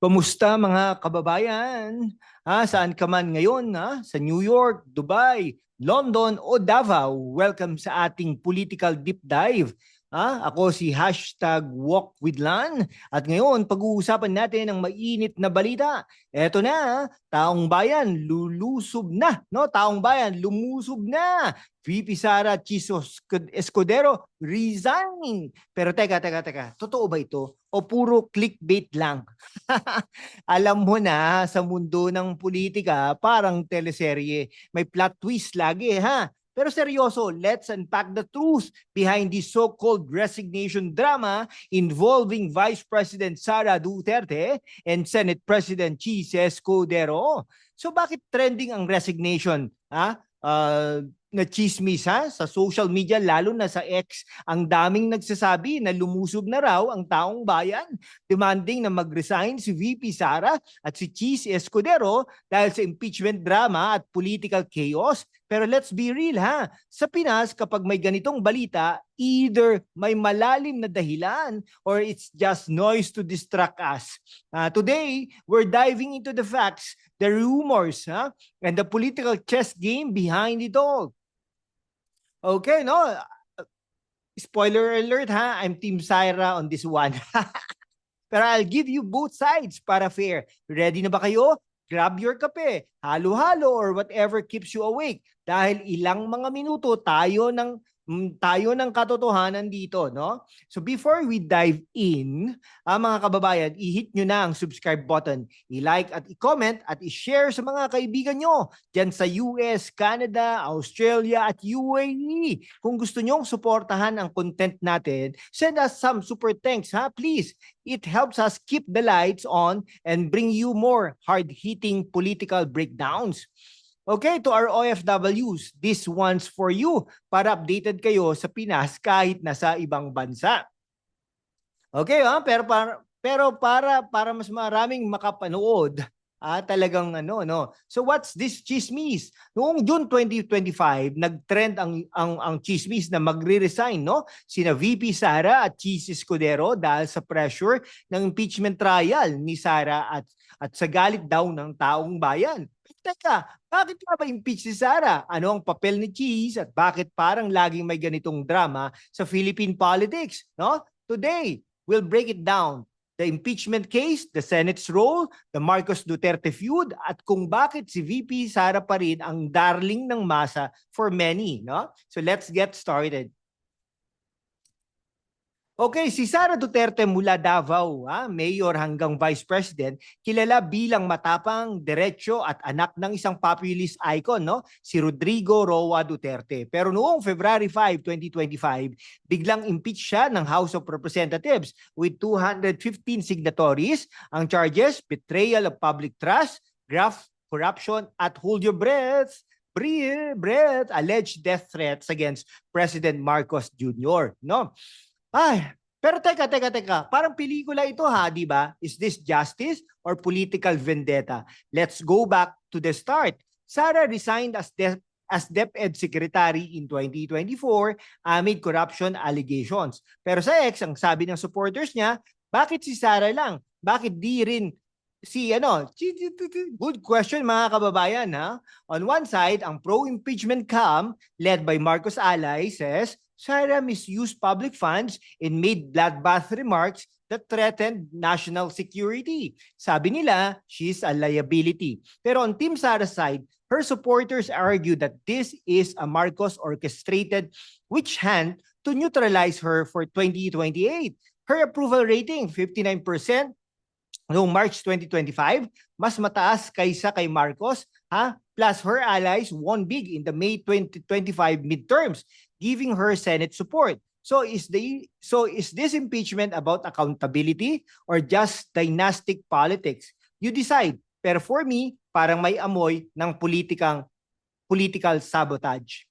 Kumusta mga kababayan? Ha, saan ka man ngayon? Ha? Sa New York, Dubai, London o Davao? Welcome sa ating political deep dive. Ha? Ako si hashtag Walk with Lan. At ngayon, pag-uusapan natin ang mainit na balita. Eto na, taong bayan, lulusob na. No? Taong bayan, lumusob na. VP Sara Chisos Escudero resign. Pero teka, teka, teka. Totoo ba ito? O puro clickbait lang? Alam mo na, sa mundo ng politika, parang teleserye. May plot twist lagi, ha? Pero seryoso, let's unpack the truth behind the so-called resignation drama involving Vice President Sara Duterte and Senate President Chis Escudero. So bakit trending ang resignation? Ha? Uh, na chismis ha sa social media lalo na sa X ang daming nagsasabi na lumusob na raw ang taong bayan demanding na mag-resign si VP Sara at si Cheese Escudero dahil sa impeachment drama at political chaos pero let's be real ha sa Pinas kapag may ganitong balita either may malalim na dahilan or it's just noise to distract us uh, today we're diving into the facts the rumors ha and the political chess game behind it all Okay, no? Spoiler alert ha, I'm Team Syra on this one. Pero I'll give you both sides para fair. Ready na ba kayo? Grab your kape, halo-halo or whatever keeps you awake. Dahil ilang mga minuto tayo ng tayo ng katotohanan dito, no? So before we dive in, ah, mga kababayan, i-hit nyo na ang subscribe button, i-like at i-comment at i-share sa mga kaibigan nyo dyan sa US, Canada, Australia at UAE. Kung gusto nyong suportahan ang content natin, send us some super thanks, ha? Please, it helps us keep the lights on and bring you more hard-hitting political breakdowns. Okay, to our OFWs, this one's for you para updated kayo sa Pinas kahit nasa ibang bansa. Okay, ha? pero para pero para para mas maraming makapanood, ah, talagang ano no. So what's this chismis? Noong June 2025, nag-trend ang ang ang chismis na magre-resign no sina VP Sara at Cheese Escudero dahil sa pressure ng impeachment trial ni Sara at at sa galit daw ng taong bayan. Teka, bakit nga ba impeach si Sara? Ano ang papel ni Cheese at bakit parang laging may ganitong drama sa Philippine politics? No? Today, we'll break it down. The impeachment case, the Senate's role, the Marcos Duterte feud, at kung bakit si VP Sara pa rin ang darling ng masa for many. No? So let's get started. Okay, si Sara Duterte mula Davao, ha, mayor hanggang vice president, kilala bilang matapang, diretso at anak ng isang populist icon, no? si Rodrigo Roa Duterte. Pero noong February 5, 2025, biglang impeach siya ng House of Representatives with 215 signatories. Ang charges, betrayal of public trust, graft, corruption, at hold your breath, breath, alleged death threats against President Marcos Jr. No? Ay, pero teka, teka, teka. Parang pelikula ito ha, di ba? Is this justice or political vendetta? Let's go back to the start. Sara resigned as de- as DepEd Secretary in 2024 amid corruption allegations. Pero sa ex, ang sabi ng supporters niya, bakit si Sara lang? Bakit di rin si ano? Good question mga kababayan ha. On one side, ang pro-impeachment camp led by Marcos Alay says Sara misused public funds and made bloodbath remarks that threatened national security. Sabi nila, she's a liability. Pero on Team Sara's side, her supporters argue that this is a Marcos orchestrated witch hunt to neutralize her for 2028. Her approval rating, 59%, noong March 2025, mas mataas kaysa kay Marcos, ha? Plus her allies won big in the May 2025 midterms giving her Senate support. So is the so is this impeachment about accountability or just dynastic politics? You decide. Pero for me, parang may amoy ng politikang political sabotage.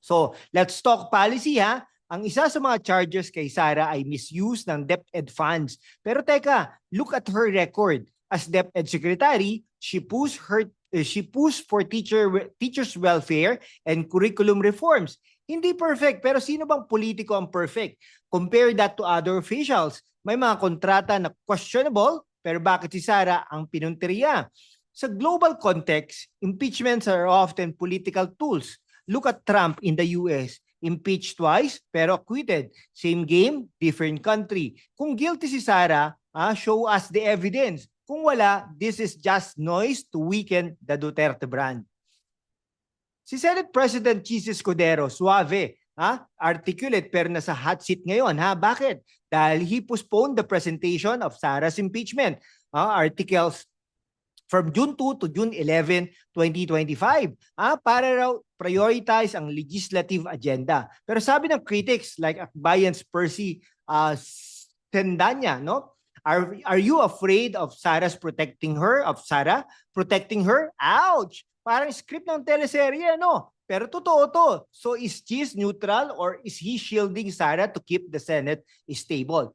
So, let's talk policy ha. Ang isa sa mga charges kay Sara ay misuse ng DepEd funds. Pero teka, look at her record. As DepEd secretary, she pushed her she pushed for teacher teachers welfare and curriculum reforms. Hindi perfect, pero sino bang politiko ang perfect? Compare that to other officials. May mga kontrata na questionable, pero bakit si Sara ang pinunteriya? Sa global context, impeachments are often political tools. Look at Trump in the US. Impeached twice, pero acquitted. Same game, different country. Kung guilty si Sara, ah, show us the evidence. Kung wala, this is just noise to weaken the Duterte brand. Si Senate President Chis Escudero, suave, ha? articulate pero nasa hot seat ngayon. Ha? Bakit? Dahil he postponed the presentation of Sara's impeachment. Ha? Articles from June 2 to June 11, 2025 ah, para raw prioritize ang legislative agenda. Pero sabi ng critics like Akbayan's Percy uh, Tendanya, no? Are, are you afraid of Sarah's protecting her, of Sarah protecting her? Ouch! Parang script ng teleserye, no? Pero totoo to. So is Cheese neutral or is he shielding Sarah to keep the Senate stable?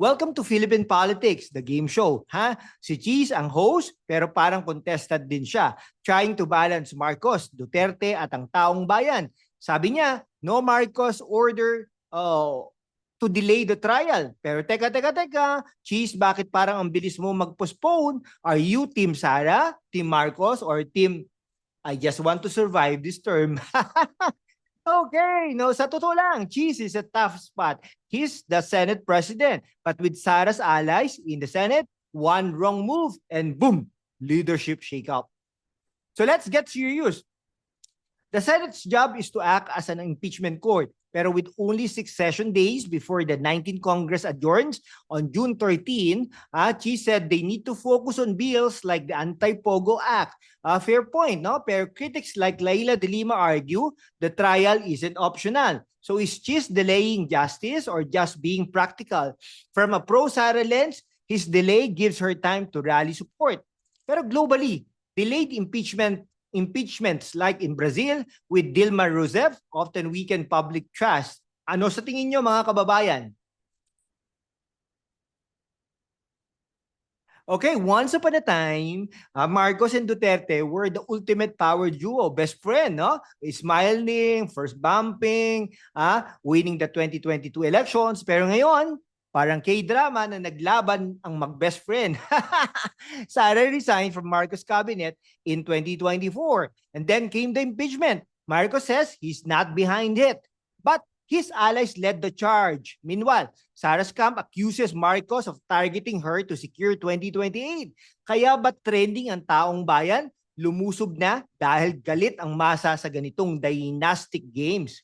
Welcome to Philippine Politics, the game show. Ha? Si Cheese ang host, pero parang contestant din siya. Trying to balance Marcos, Duterte at ang taong bayan. Sabi niya, no Marcos order uh, to delay the trial. Pero teka, teka, teka, Cheese, bakit parang ang bilis mo mag-postpone? Are you Team Sara, Team Marcos, or Team I just want to survive this term? Okay, no, sa totoo lang, Cheese is a tough spot. He's the Senate President. But with Sara's allies in the Senate, one wrong move and boom, leadership shakeup. So let's get serious. The Senate's job is to act as an impeachment court. Pero with only six session days before the 19th Congress adjourns on June 13, uh, she said they need to focus on bills like the Anti-Pogo Act. Uh, fair point, no? Pero critics like Laila de Lima argue the trial isn't optional. So is Cheese delaying justice or just being practical? From a pro-Sara lens, his delay gives her time to rally support. Pero globally, delayed impeachment impeachments like in Brazil with Dilma Rousseff often weaken public trust. Ano sa tingin nyo mga kababayan? Okay, once upon a time, uh, Marcos and Duterte were the ultimate power duo, best friend, no? Smiling, first bumping, ah, winning the 2022 elections. Pero ngayon, parang K-drama na naglaban ang mag-best friend. Sara resigned from Marcos cabinet in 2024. And then came the impeachment. Marcos says he's not behind it. But his allies led the charge. Meanwhile, Sara's camp accuses Marcos of targeting her to secure 2028. Kaya ba trending ang taong bayan? Lumusob na dahil galit ang masa sa ganitong dynastic games.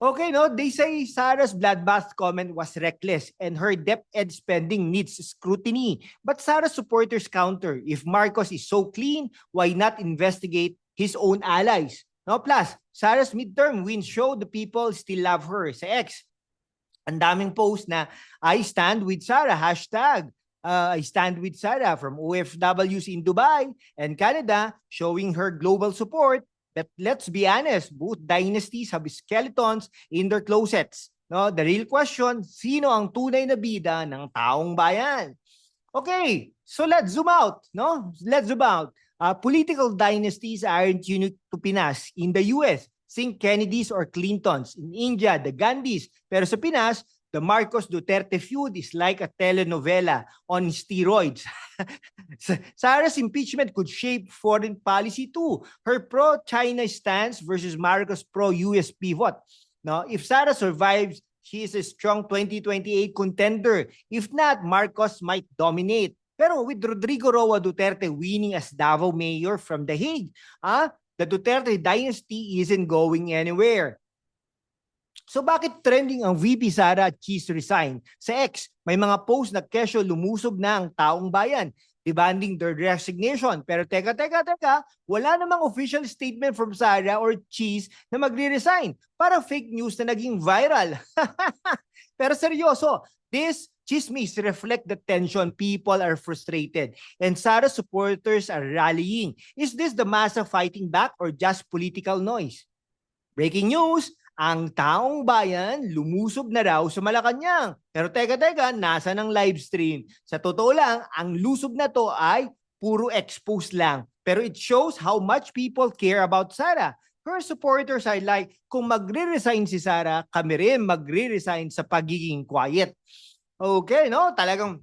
Okay, no? They say Sarah's bloodbath comment was reckless and her debt and spending needs scrutiny. But Sarah's supporters counter, if Marcos is so clean, why not investigate his own allies? No, plus, Sarah's midterm win show the people still love her sa X. Ang daming post na, I stand with Sarah, hashtag, uh, I stand with Sarah from OFWs in Dubai and Canada, showing her global support. But let's be honest, both dynasties have skeletons in their closets. No, the real question, sino ang tunay na bida ng taong bayan? Okay, so let's zoom out, no? Let's zoom out. Uh, political dynasties aren't unique to Pinas. In the US, think Kennedys or Clintons. In India, the Gandhis. Pero sa Pinas, the Marcos Duterte feud is like a telenovela on steroids. Sarah's impeachment could shape foreign policy too. Her pro-China stance versus Marcos pro-US pivot. Now, if Sarah survives, she is a strong 2028 contender. If not, Marcos might dominate. Pero with Rodrigo Roa Duterte winning as Davao mayor from The Hague, ah, the Duterte dynasty isn't going anywhere. So bakit trending ang VP Sara at Cheese resign? Sa X, may mga post na kesyo lumusob na ang taong bayan demanding their resignation. Pero teka, teka, teka, wala namang official statement from Sara or Cheese na magre-resign. Para fake news na naging viral. Pero seryoso, this chismis reflect the tension. People are frustrated. And Sara supporters are rallying. Is this the massa fighting back or just political noise? Breaking news, ang taong bayan lumusob na raw sa Malacanang. Pero teka teka, nasa ng live stream. Sa totoo lang, ang lusob na to ay puro expose lang. Pero it shows how much people care about Sara. Her supporters are like, kung magre-resign si Sara, kami rin magre-resign sa pagiging quiet. Okay, no? Talagang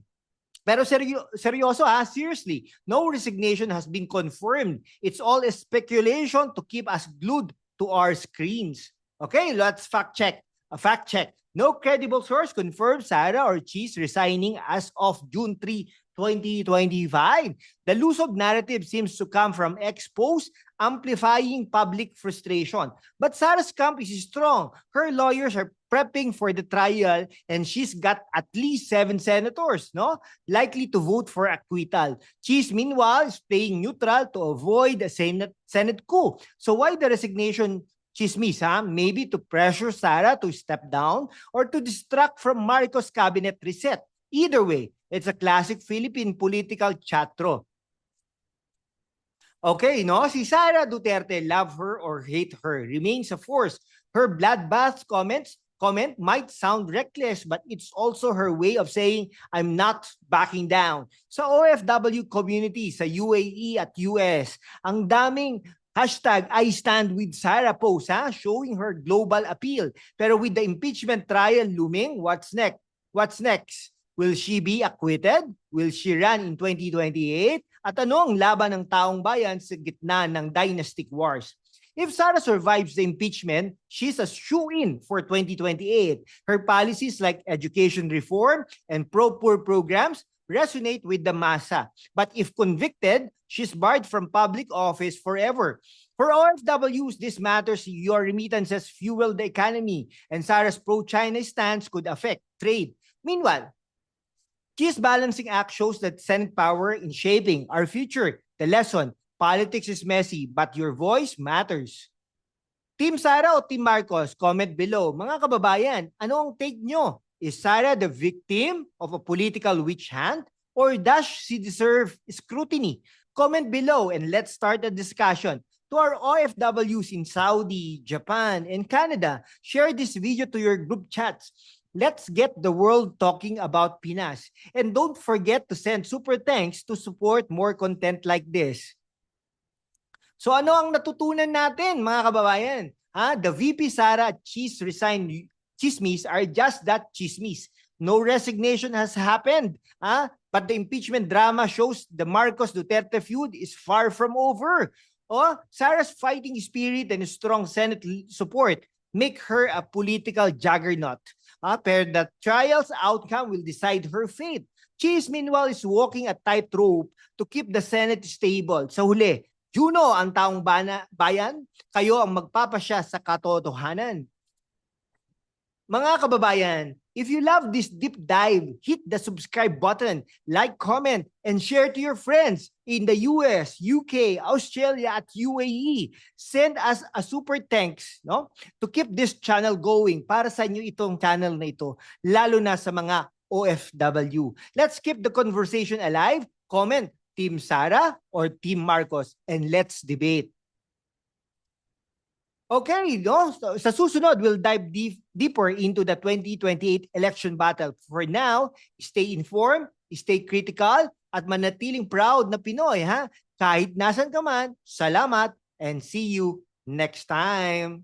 Pero seryo- seryoso ha, seriously, no resignation has been confirmed. It's all speculation to keep us glued to our screens. Okay, let's fact check. A fact check. No credible source confirms Sarah or Cheese resigning as of June 3, 2025. The loose of narrative seems to come from expos amplifying public frustration. But Sarah's camp is strong. Her lawyers are prepping for the trial and she's got at least seven senators, no? Likely to vote for acquittal. Cheese, meanwhile, is playing neutral to avoid a Senate, Senate coup. So why the resignation chismis, ha? Maybe to pressure Sarah to step down or to distract from Marcos cabinet reset. Either way, it's a classic Philippine political chatro. Okay, no? Si Sara Duterte, love her or hate her, remains a force. Her bloodbath comments comment might sound reckless, but it's also her way of saying, I'm not backing down. Sa OFW community, sa UAE at US, ang daming hashtag I stand with Sarah post, ha? showing her global appeal. Pero with the impeachment trial looming, what's next? What's next? Will she be acquitted? Will she run in 2028? At ano ang laban ng taong bayan sa gitna ng dynastic wars? If Sara survives the impeachment, she's a shoe-in for 2028. Her policies like education reform and pro-poor programs resonate with the massa. But if convicted, she's barred from public office forever. For OFWs, this matters. Your remittances fuel the economy, and Sarah's pro-China stance could affect trade. Meanwhile, She's balancing act shows that Senate power in shaping our future. The lesson, politics is messy, but your voice matters. Team Sara o Team Marcos? Comment below. Mga kababayan, ano ang take nyo? Is Sara the victim of a political witch hunt? Or does she deserve scrutiny? Comment below and let's start a discussion. To our OFWs in Saudi, Japan, and Canada, share this video to your group chats. Let's get the world talking about Pinas. And don't forget to send super thanks to support more content like this. So ano ang natutunan natin mga kababayan? Ha? The VP Sara Cheese resign chismis are just that chismis. No resignation has happened. Ha? But the impeachment drama shows the Marcos Duterte feud is far from over. Oh, Sarah's fighting spirit and strong Senate support make her a political juggernaut. Ah, pero the trial's outcome will decide her fate. Cheese, meanwhile, is walking a tightrope to keep the Senate stable. Sa huli, Juno ang taong bana, bayan, kayo ang magpapasya sa katotohanan. Mga kababayan, if you love this deep dive, hit the subscribe button, like, comment, and share to your friends in the US, UK, Australia, at UAE. Send us a super thanks no? to keep this channel going para sa inyo itong channel na ito, lalo na sa mga OFW. Let's keep the conversation alive. Comment, Team Sara or Team Marcos, and let's debate. Okay, no? So, sa susunod, we'll dive deep, deeper into the 2028 election battle. For now, stay informed, stay critical, at manatiling proud na Pinoy, ha? Kahit nasan ka man, salamat, and see you next time.